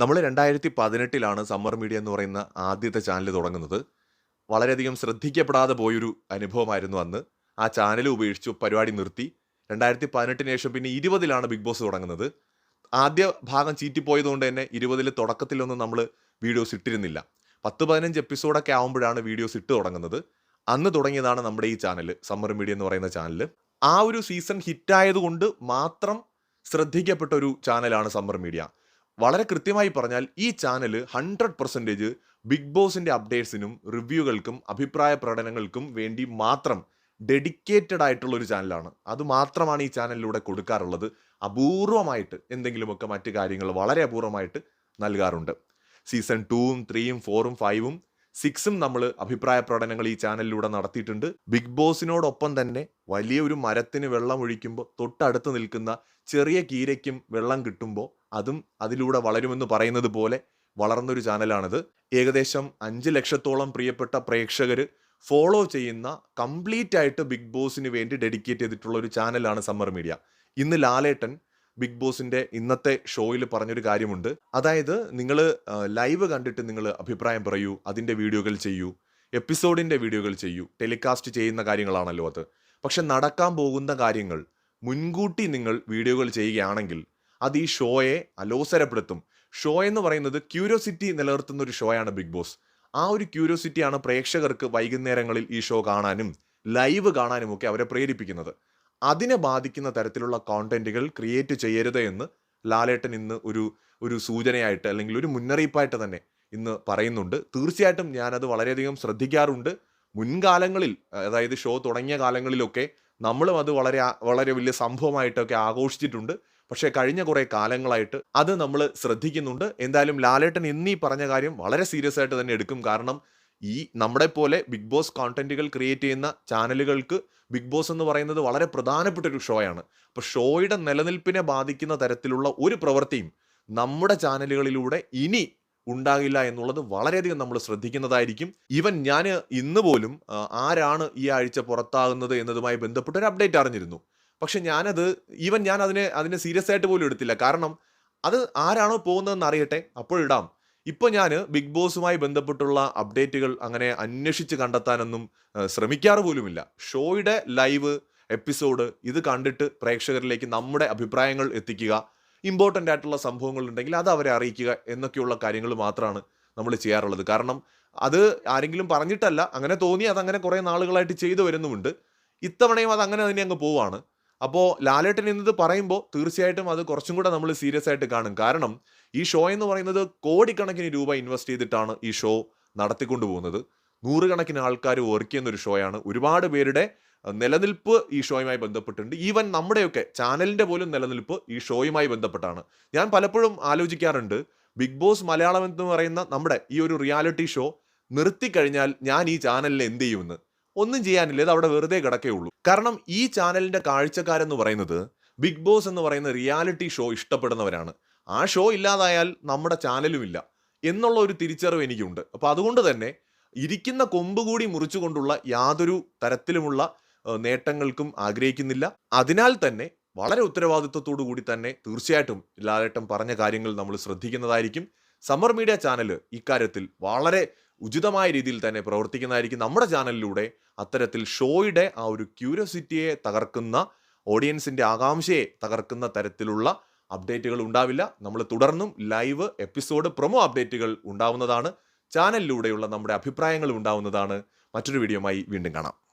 നമ്മൾ രണ്ടായിരത്തി പതിനെട്ടിലാണ് summer media എന്ന് പറയുന്ന ആദ്യത്തെ ചാനൽ തുടങ്ങുന്നത്. വളരെയധികം ശ്രദ്ധിക്കപ്പെടാതെ പോയൊരു അനുഭവമായിരുന്നു അന്ന്. ആ ചാനൽ ഉപേക്ഷിച്ചു പരിപാടി നിർത്തി. രണ്ടായിരത്തി പതിനെട്ടിന് ശേഷം പിന്നെ ഇരുപതിലാണ് ബിഗ് ബോസ് തുടങ്ങുന്നത്. ആദ്യ ഭാഗം ചീറ്റിപ്പോയതുകൊണ്ട് തന്നെ ഇരുപതിൽ തുടക്കത്തിലൊന്നും നമ്മൾ വീഡിയോസ് ഇട്ടിരുന്നില്ല. പത്ത് പതിനഞ്ച് എപ്പിസോഡൊക്കെ ആകുമ്പോഴാണ് വീഡിയോസ് ഇട്ട് തുടങ്ങുന്നത്. അന്ന് തുടങ്ങിയതാണ് നമ്മുടെ ഈ ചാനൽ സമ്മർ മീഡിയ എന്ന് പറയുന്ന ചാനൽ ആ ഒരു സീസൺ ഹിറ്റായതുകൊണ്ട് മാത്രം ശ്രദ്ധിക്കപ്പെട്ട ഒരു ചാനലാണ് സമ്മർ മീഡിയ. വളരെ കൃത്യമായി പറഞ്ഞാൽ ഈ ചാനൽ ഹൺഡ്രഡ് പെർസെന്റേജ് ബിഗ് ബോസിന്റെ അപ്ഡേറ്റ്സിനും റിവ്യൂകൾക്കും അഭിപ്രായ പ്രകടനങ്ങൾക്കും വേണ്ടി മാത്രം ഡെഡിക്കേറ്റഡ് ആയിട്ടുള്ള ഒരു ചാനലാണ് അത് മാത്രമാണ് ഈ ചാനലിലൂടെ കൊടുക്കാറുള്ളത്. അപൂർവമായിട്ട് എന്തെങ്കിലുമൊക്കെ മറ്റു കാര്യങ്ങൾ വളരെ അപൂർവമായിട്ട് നൽകാറുണ്ട്. സീസൺ ടൂവും ത്രീയും ഫോറും ഫൈവും സിക്സും നമ്മൾ അഭിപ്രായ പ്രകടനങ്ങൾ ഈ ചാനലിലൂടെ നടത്തിയിട്ടുണ്ട്. ബിഗ് ബോസിനോടൊപ്പം തന്നെ വലിയൊരു മരത്തിന് വെള്ളം ഒഴിക്കുമ്പോൾ തൊട്ടടുത്ത് നിൽക്കുന്ന ചെറിയ കീരയ്ക്കും വെള്ളം കിട്ടുമ്പോൾ അതും അതിലൂടെ വളരുമെന്ന് പറയുന്നത് പോലെ വളർന്നൊരു ചാനലാണിത്. ഏകദേശം അഞ്ച് ലക്ഷത്തോളം പ്രിയപ്പെട്ട പ്രേക്ഷകർ ഫോളോ ചെയ്യുന്ന കംപ്ലീറ്റ് ആയിട്ട് ബിഗ് ബോസിന് വേണ്ടി ഡെഡിക്കേറ്റ് ചെയ്തിട്ടുള്ള ഒരു ചാനലാണ് സമ്മർ മീഡിയ. ഇന്ന് ലാലേട്ടൻ ബിഗ് ബോസിന്റെ ഇന്നത്തെ ഷോയിൽ പറഞ്ഞൊരു കാര്യമുണ്ട്. അതായത് നിങ്ങൾ ലൈവ് കണ്ടിട്ട് നിങ്ങൾ അഭിപ്രായം പറയൂ അതിന്റെ വീഡിയോകൾ ചെയ്യൂ എപ്പിസോഡിന്റെ വീഡിയോകൾ ചെയ്യൂ ടെലികാസ്റ്റ് ചെയ്യുന്ന കാര്യങ്ങളാണല്ലോ അത്. പക്ഷെ നടക്കാൻ പോകുന്ന കാര്യങ്ങൾ മുൻകൂട്ടി നിങ്ങൾ വീഡിയോകൾ ചെയ്യുകയാണെങ്കിൽ അത് ഈ ഷോയെ അലോസരപ്പെടുത്തും. ഷോ എന്ന് പറയുന്നത് ക്യൂരിയോസിറ്റി നിലനിർത്തുന്ന ഒരു ഷോയാണ് ബിഗ് ബോസ്. ആ ഒരു ക്യൂരിയോസിറ്റിയാണ് പ്രേക്ഷകർക്ക് വൈകുന്നേരങ്ങളിൽ ഈ ഷോ കാണാനും ലൈവ് കാണാനും ഒക്കെ അവരെ പ്രേരിപ്പിക്കുന്നത്. അതിനെ ബാധിക്കുന്ന തരത്തിലുള്ള കോണ്ടന്റുകൾ ക്രിയേറ്റ് ചെയ്യരുത് എന്ന് ലാലേട്ടൻ ഇന്ന് ഒരു ഒരു സൂചനയായിട്ട് അല്ലെങ്കിൽ ഒരു മുന്നറിയിപ്പായിട്ട് തന്നെ ഇന്ന് പറയുന്നുണ്ട്. തീർച്ചയായിട്ടും ഞാനത് വളരെയധികം ശ്രദ്ധിക്കാറുണ്ട്. മുൻകാലങ്ങളിൽ അതായത് ഷോ തുടങ്ങിയ കാലങ്ങളിലൊക്കെ നമ്മളും അത് വളരെ വളരെ വലിയ സംഭവമായിട്ടൊക്കെ ആഘോഷിച്ചിട്ടുണ്ട്. പക്ഷേ കഴിഞ്ഞ കുറേ കാലങ്ങളായിട്ട് അത് നമ്മൾ ശ്രദ്ധിക്കുന്നുണ്ട്. എന്തായാലും ലാലേട്ടൻ എന്നീ പറഞ്ഞ കാര്യം വളരെ സീരിയസ് ആയിട്ട് തന്നെ എടുക്കും. കാരണം ഈ നമ്മുടെ പോലെ ബിഗ് ബോസ് കോണ്ടന്റുകൾ ക്രിയേറ്റ് ചെയ്യുന്ന ചാനലുകൾക്ക് ബിഗ് ബോസ് എന്ന് പറയുന്നത് വളരെ പ്രധാനപ്പെട്ട ഒരു ഷോയാണ് അപ്പോൾ ഷോയുടെ നിലനിൽപ്പിനെ ബാധിക്കുന്ന തരത്തിലുള്ള ഒരു പ്രവൃത്തിയും നമ്മുടെ ചാനലുകളിലൂടെ ഇനി ഉണ്ടാകില്ല എന്നുള്ളത് വളരെയധികം നമ്മൾ ശ്രദ്ധിക്കുന്നതായിരിക്കും. ഈവൻ ഞാൻ ഇന്ന് പോലും ആരാണ് ഈ ആഴ്ച പുറത്താകുന്നത് എന്നതുമായി ബന്ധപ്പെട്ട് ഒരു അപ്ഡേറ്റ് അറിഞ്ഞിരുന്നു. പക്ഷെ ഞാനത് ഈവൻ ഞാൻ അതിനെ അതിനെ സീരിയസ് ആയിട്ട് പോലും എടുത്തില്ല. കാരണം അത് ആരാണോ പോകുന്നതെന്ന് അറിയട്ടെ അപ്പോഴിടാം ഇപ്പോൾ ഞാൻ ബിഗ് ബോസുമായി ബന്ധപ്പെട്ടുള്ള അപ്ഡേറ്റുകൾ അങ്ങനെ അന്വേഷിച്ച് കണ്ടെത്താനൊന്നും ശ്രമിക്കാറ് പോലുമില്ല. ഷോയുടെ ലൈവ് എപ്പിസോഡ് ഇത് കണ്ടിട്ട് പ്രേക്ഷകരിലേക്ക് നമ്മുടെ അഭിപ്രായങ്ങൾ എത്തിക്കുക. ഇമ്പോർട്ടന്റ് ആയിട്ടുള്ള സംഭവങ്ങളുണ്ടെങ്കിൽ അത് അവരെ അറിയിക്കുക എന്നൊക്കെയുള്ള കാര്യങ്ങൾ മാത്രമാണ് നമ്മൾ ചെയ്യാറുള്ളത്. കാരണം അത് ആരെങ്കിലും പറഞ്ഞിട്ടല്ല അങ്ങനെ തോന്നി അതങ്ങനെ കുറേ നാളുകളായിട്ട് ചെയ്തു വരുന്നുമുണ്ട്. ഇത്തവണയും അത് അങ്ങനെ തന്നെ അങ്ങ് പോവാണ്. അപ്പോൾ ലാലേട്ടൻ എന്നത് പറയുമ്പോൾ തീർച്ചയായിട്ടും അത് കുറച്ചും കൂടെ നമ്മൾ സീരിയസ് ആയിട്ട് കാണും. കാരണം ഈ ഷോ എന്ന് പറയുന്നത് കോടിക്കണക്കിന് രൂപ ഇൻവെസ്റ്റ് ചെയ്തിട്ടാണ് ഈ ഷോ നടത്തിക്കൊണ്ടു പോകുന്നത് നൂറുകണക്കിന് ആൾക്കാർ വർക്ക് ചെയ്യുന്ന ഒരു ഷോയാണ്. ഒരുപാട് പേരുടെ നിലനിൽപ്പ് ഈ ഷോയുമായി ബന്ധപ്പെട്ടുണ്ട് ഈവൻ നമ്മുടെയൊക്കെ ചാനലിന്റെ പോലും നിലനിൽപ്പ് ഈ ഷോയുമായി ബന്ധപ്പെട്ടാണ്. ഞാൻ പലപ്പോഴും ആലോചിക്കാറുണ്ട് ബിഗ് ബോസ് മലയാളം എന്ന് പറയുന്ന നമ്മുടെ ഈ ഒരു റിയാലിറ്റി ഷോ നിർത്തിക്കഴിഞ്ഞാൽ ഞാൻ ഈ ചാനലിൽ എന്ത് ചെയ്യുമെന്ന്? ഒന്നും ചെയ്യാനില്ല. ഇത് അവിടെ വെറുതെ കിടക്കേ ഉള്ളൂ. കാരണം ഈ ചാനലിന്റെ കാഴ്ചക്കാരെന്ന് പറയുന്നത് ബിഗ് ബോസ് എന്ന് പറയുന്ന റിയാലിറ്റി ഷോ ഇഷ്ടപ്പെടുന്നവരാണ്. ആ ഷോ ഇല്ലാതായാൽ നമ്മുടെ ചാനലും ഇല്ല എന്നുള്ള ഒരു തിരിച്ചറിവ് എനിക്കുണ്ട്. അപ്പോൾ അതുകൊണ്ട് തന്നെ ഇരിക്കുന്ന കൊമ്പ് കൂടി മുറിച്ചുകൊണ്ടുള്ള യാതൊരു തരത്തിലുമുള്ള നേട്ടങ്ങൾക്കും ആഗ്രഹിക്കുന്നില്ല. അതിനാൽ തന്നെ വളരെ ഉത്തരവാദിത്വത്തോടു കൂടി തന്നെ തീർച്ചയായിട്ടും ലാലേട്ടൻ പറഞ്ഞ കാര്യങ്ങൾ നമ്മൾ ശ്രദ്ധിക്കുന്നതായിരിക്കും. സമ്മർ മീഡിയ ചാനൽ ഇക്കാര്യത്തിൽ വളരെ ഉചിതമായ രീതിയിൽ തന്നെ പ്രവർത്തിക്കുന്നതായിരിക്കും. നമ്മുടെ ചാനലിലൂടെ അത്തരത്തിൽ ഷോയുടെ ആ ഒരു ക്യൂരിയോസിറ്റിയെ തകർക്കുന്ന ഓഡിയൻസിന്റെ ആകാംക്ഷയെ തകർക്കുന്ന തരത്തിലുള്ള അപ്ഡേറ്റുകൾ ഉണ്ടാവില്ല. നമ്മൾ തുടർന്നും ലൈവ് എപ്പിസോഡ് പ്രൊമോ അപ്ഡേറ്റുകൾ ഉണ്ടാവുന്നതാണ്. ചാനലിലൂടെയുള്ള നമ്മുടെ അഭിപ്രായങ്ങൾ ഉണ്ടാവുന്നതാണ്. മറ്റൊരു വീഡിയോയുമായി വീണ്ടും കാണാം.